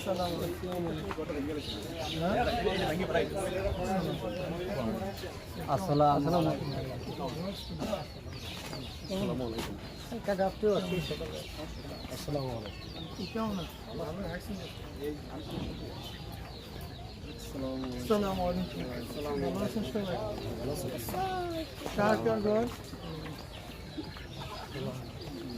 আসসালাম আসসালামু আলাইকুম আসসালামু আলাইকুম ভালো আছেন সবাই কার কার ঘর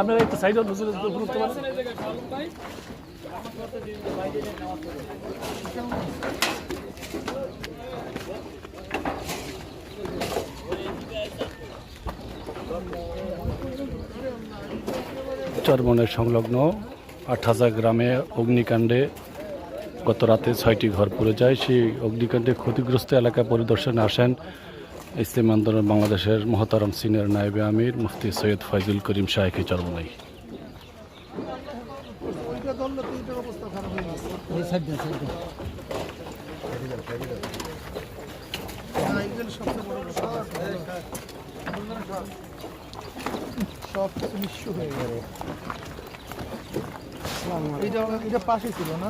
আপনারা নজরে গুরুত্ব পারেন? চরমনের সংলগ্ন আট হাজার গ্রামে অগ্নিকাণ্ডে গত রাতে ছয়টি ঘর পুড়ে যায়। সেই অগ্নিকাণ্ডে ক্ষতিগ্রস্ত এলাকা পরিদর্শনে আসেন ইসলাম আন্দোলন বাংলাদেশের মহতারাম সিনিয়র নায়েবে আমির মুফতি সৈয়দ ফয়জুল করিম শাহেখি হয়ে। সব কিছু হয়ে গেল। এটা এটা পাশে ছিল না?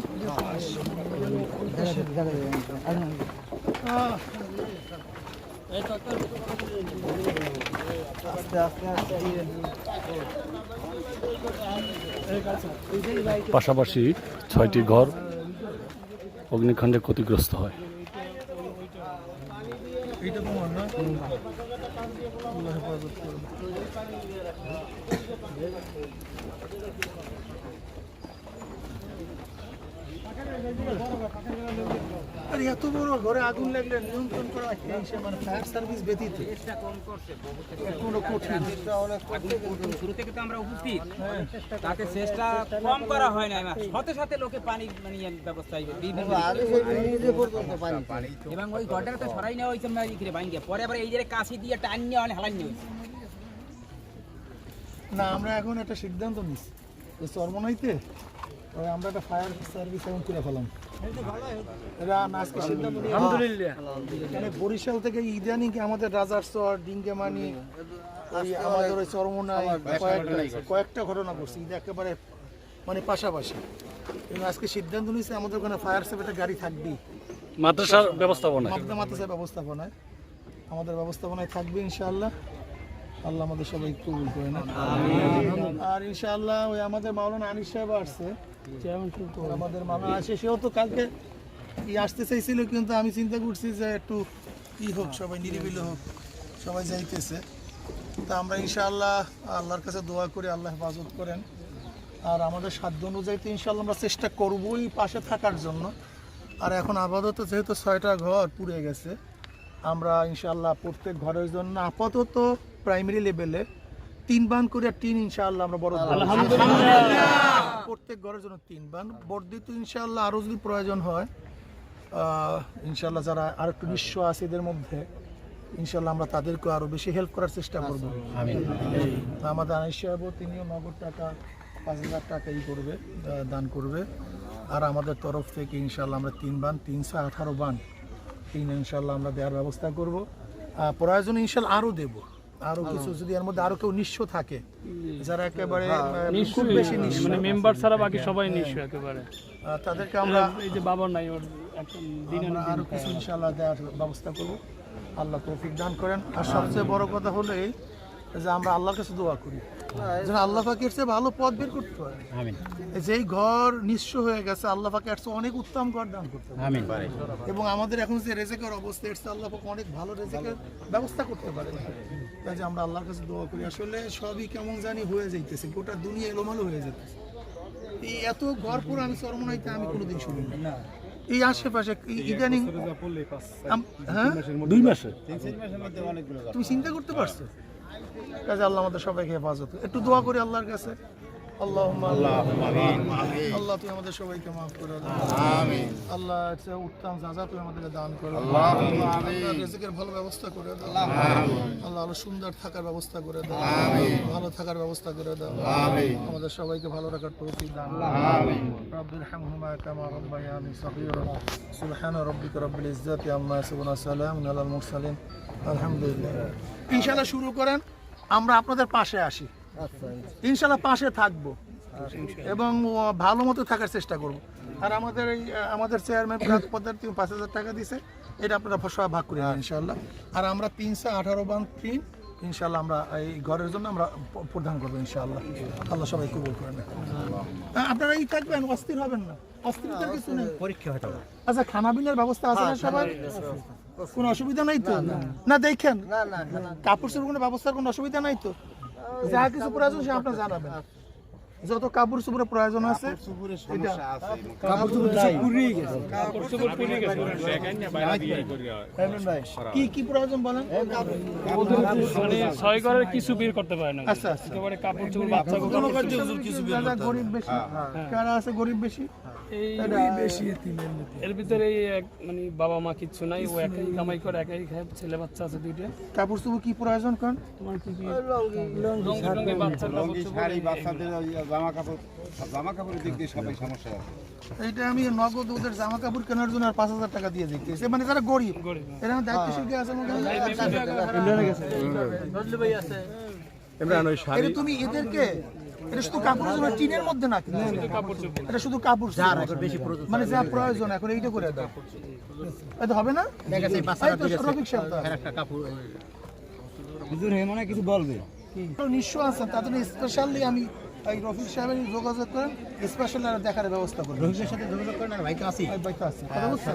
আস্তে আস্তে আস্তে পাশাপাশি ছয়টি ঘর অগ্নিকাণ্ডে ক্ষতিগ্রস্ত হয় এইটা তোমার না আল্লাহ হেফাজত করুন। আর এত বড় ঘরে আগুন লাগলে নিয়ন্ত্রণ করা মানে ফায়ার সার্ভিস ব্যতীত। কোনো কঠিন শুরু থেকে তো আমরা উপস্থিত। তাতে চেষ্টা কম করা হয় না সাথে সাথে লোকে পানি মানে ইয়ে ব্যবস্থা এবং ওই ঘরটা তো সরাই নেওয়া হয়েছে পরে আবার এই যে কাশি দিয়ে টান নিয়ে অনেক হালান নিয়ে না আমরা এখন একটা সিদ্ধান্ত নিচ্ছি যে চরমনাইতে ওই আমরা একটা ফায়ার সার্ভিস এখন করে ফেলাম। মানে বরিশাল থেকে ইদানিং আমাদের রাজার চর ডিঙ্গেমানি আমাদের ওই চরমনাই কয়েকটা কয়েকটা ঘটনা করছে ঈদ একেবারে মানে পাশাপাশি। এবং আজকে সিদ্ধান্ত নিয়েছে আমাদের ওখানে ফায়ার সার্ভিসের গাড়ি থাকবেই। মাদ্রাসার ব্যবস্থাপনায়। মাদ্রাসার ব্যবস্থাপনায়। আমাদের ব্যবস্থাপনায় থাকবে ইনশাআল্লাহ। আল্লাহ আমাদের সবাই কবুল করে না আর ইনশাআল্লাহ ওই আমাদের মাওলানা আনিস সাহেব আসছে। আমাদের মাওলানা আসে সেও তো কালকে ই আসতে চাইছিল কিন্তু আমি চিন্তা করছি যে একটু ই হোক সবাই নিরিবিলি হোক সবাই যাইতেছে। তা আমরা ইনশাআল্লাহ আল্লাহর কাছে দোয়া করি আল্লাহ হেফাজত করেন। আর আমাদের সাধ্য অনুযায়ী তো ইনশাআল্লাহ আমরা চেষ্টা করবই পাশে থাকার জন্য। আর এখন আপাতত যেহেতু ছয়টা ঘর পুড়ে গেছে আমরা ইনশাআল্লাহ প্রত্যেক ঘরের জন্য আপাতত প্রাইমারি লেভেলে তিন বান করে টিন ইনশাআল্লাহ আমরা বড় প্রত্যেক ঘরের জন্য তিন বান। বর্ধিত ইনশাআল্লাহ আরও যদি প্রয়োজন হয় আহ, ইনশাআল্লাহ যারা আর একটু নিঃস্ব আছে এদের মধ্যে ইনশাআল্লাহ আমরা তাদেরকে আরও বেশি হেল্প করার চেষ্টা করব। আমাদের আনিস সাহেবও তিনিও নগদ টাকা পাঁচ হাজার টাকা ই করবে দান করবে। আর আমাদের তরফ থেকে ইনশাআল্লাহ আমরা তিন বান তিনশো আঠারো বান তিন ইনশাআল্লাহ আমরা দেওয়ার ব্যবস্থা করব। প্রয়োজন ইনশাআল্লাহ আরও দেব। আরও কিছু যদি এর মধ্যে আরও কেউ নিঃস্ব থাকে যারা একেবারে আহ, খুব বেশি নিঃস্ব মানে মেম্বার ছাড়া বাকি সবাই নিঃস্ব একেবারে। তাদেরকে আমরা এই যে বাবার নাই ওর আরও কিছু ইনশাআল্লাহ দেওয়ার ব্যবস্থা করব। আল্লাহ তৌফিক দান করেন। আর সবচেয়ে বড় কথা হলো এই যে আমরা আল্লাহর কাছে দোয়া করি। যেন আল্লাহ পাকের চেয়ে ভালো পথ বের করতে পারে। যেই ঘর নিঃস্ব হয়ে গেছে আল্লাহ পাকে এর অনেক উত্তম ঘর দান করতে পারে। এবং আমাদের এখন যে রেজেকের অবস্থা এর আল্লাহ পাক অনেক ভালো রেজেকের ব্যবস্থা করতে পারে। তাই যে আমরা আল্লাহর কাছে দোয়া করি। আসলে সবই কেমন জানি হয়ে যাইতেছে গোটা দুনিয়া এলোমেলো হয়ে যেতেছে এই এত ঘর পুরো আমি চরমনাইতে আমি কোনোদিন শুনিনি। এই আশেপাশে ইদানিং হ্যাঁ? দুই মাসে তুমি চিন্তা করতে পারছ? কাজে আল্লাহ আমাদের সবাইকে হেফাজত। একটু দোয়া করি আল্লাহর কাছে আল্লাহ আল্লাহ তুমি আমাদের সবাইকে মাফ করে আল্লাহ একটা উত্তম আমাদেরকে দান করো। ভালো ব্যবস্থা করে দাও। আল্লাহ আরও সুন্দর থাকার ব্যবস্থা করে দাও। ভালো থাকার ব্যবস্থা করে দাও। আমাদের সবাইকে ভালো রাখার তৌফিক দান রব্বির হামহুমা কামা রব্বায়ানি সগীরা। সুবহান রব্বিকা রব্বিল ইজ্জাতি আম্মা ইয়াসিফুন সালামুন আলাল মুরসালিন। আলহামদুলিল্লাহ। ইনশাআল্লাহ শুরু করেন। আমরা আপনাদের পাশে আসি। ইনশাআল্লাহ পাশে থাকব এবং ভালো মতো থাকার চেষ্টা করব। আর আমাদের এই আমাদের চেয়ারম্যান পদের তিনি পাঁচ হাজার টাকা দিছে এটা আপনারা সবাই ভাগ করে নেন ইনশাআল্লাহ আর আমরা তিনশো আঠারো বান তিন ইনশাল্লাহ আমরা এই ঘরের জন্য আমরা প্রদান করব ইনশাআল্লাহ আল্লাহ সবাই কবুল করে নেন আপনারা এই থাকবেন অস্থির হবেন না। অস্থিরতার কিছু নেই। পরীক্ষা আচ্ছা খানা পিনার ব্যবস্থা আছে না সবার? কোনো অসুবিধা নাই তো? না দেখেন। কাপড় চোপড় কোনো ব্যবস্থার কোনো অসুবিধা নাই তো? যা কিছু প্রয়োজন সে আপনার জানাবেন। যত কাপড় চোপড়ের প্রয়োজন আছে কি কি প্রয়োজন বলেন? মানে ছয় ঘরের কিছু বের করতে পারে না। আচ্ছা আচ্ছা। কাপড় চোপড় বাচ্চা গরিব বেশি কারা আছে গরিব বেশি? এই এর ভিতরে মানে বাবা মা কিচ্ছু নাই ও একাই কামাই করে একাই খায় ছেলে বাচ্চা আছে দুইটা। কাপড় চোপড় কি প্রয়োজন করেন তোমার কি কি? লঙ্গি টঙ্গি বাচ্চার কাপড় চোপড় শাড়ি বাচ্চাদের জামা কাপড় জামা কাপড়ের দিক দিয়ে সবাই সমস্যা আছে। এইটা আমি নগদ ওদের জামা কাপড় কেনার জন্য আর পাঁচ হাজার টাকা দিয়ে দিতেছি মানে যারা গরিব। গরিব এরা দায়িত্বশীল কে আছে আমাদের? এটা তুমি এদেরকে এটা শুধু কাপড়ের জন্য টিনের মধ্যে না এটা শুধু কাপড় বেশি মানে যা প্রয়োজন এখন এইটা করে দাও। এটা হবে না? তো তো। কিছু বলবে? তো নিঃস্ব আছেন তার জন্য স্পেশালি আমি এই রফিক সাহেবের যোগাযোগ করেন স্পেশাল দেখার ব্যবস্থা করবেন। রোহিতের সাথে যোগাযোগ করেন আর ভাই তো আছি। এই বাইতে আছে কথা বুঝছেন?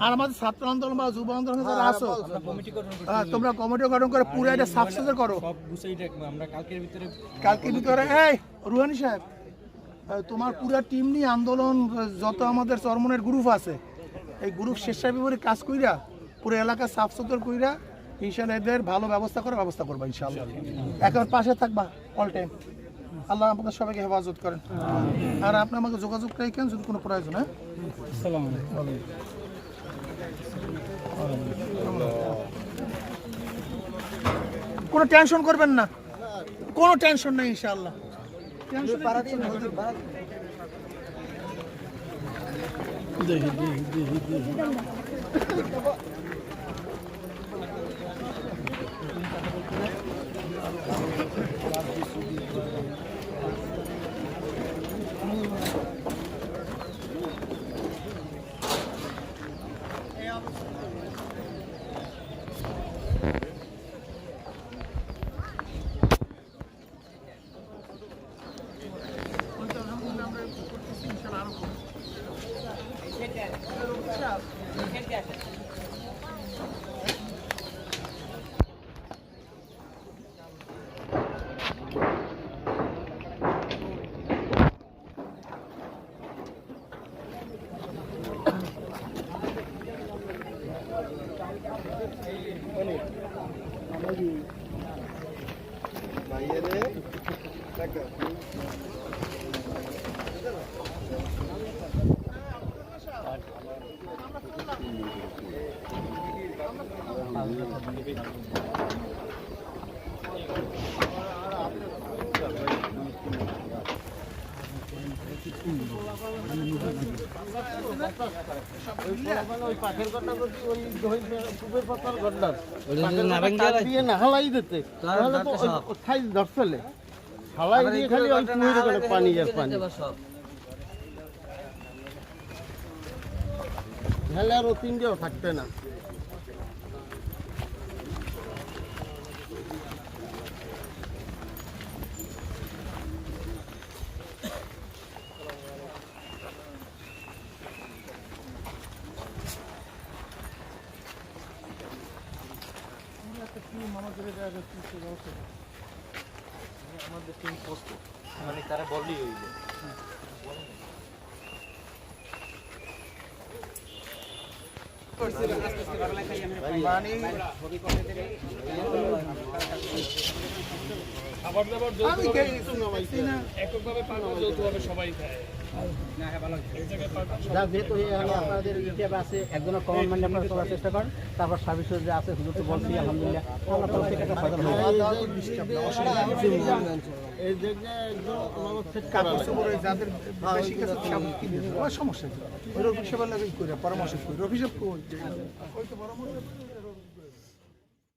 আর আমাদের ছাত্র আন্দোলন বা যুব আন্দোলন যারা আছো হ্যাঁ, তোমরা কমিটি গঠন করে পুরো এটা সাকসেস করো। কালকের ভিতরে এই রুহানি সাহেব তোমার পুরো টিম নিয়ে আন্দোলন যত আমাদের চরমনের গ্রুপ আছে এই গ্রুপ স্বেচ্ছায় করে কাজ কইরা পুরো এলাকা সাফ সুতর কইরা ইনশাল্লাহ এদের ভালো ব্যবস্থা করে ব্যবস্থা করবা ইনশাল্লাহ। এখন পাশে থাকবা অল টাইম আল্লাহ আপনাদের সবাইকে হেফাজত করেন। আর আপনি আমাকে যোগাযোগ রাখেন যদি কোনো প্রয়োজন হ্যাঁ? কোনো টেনশন করবেন না। কোনো টেনশন নেই, ইনশাআল্লাহ। Bahia, né? Tá cá. পাতার ঘটনা পাখের ঘটনা দিয়ে না হালাই দিতে তাহলে তো ওই- ওই থাই ধরছলে হালাই দিয়ে খালি ওই পুহির করে পানি আর পানি টিম প্রস্তুত মানে তারা বললেই হইল খাবার দাবার যৌথভাবে এককভাবে যৌথভাবে সবাই খায়। আপনাদের ইতিহাস আছে একজনের কমন মাইন্ড আপনারা চেষ্টা করেন। তারপর সার্ভিস যে আছে হুজুর তো বলছি, আলহামদুলিল্লাহ। একটা ওর সমস্যা পরামর্শ করি রফিক সাহেব কই?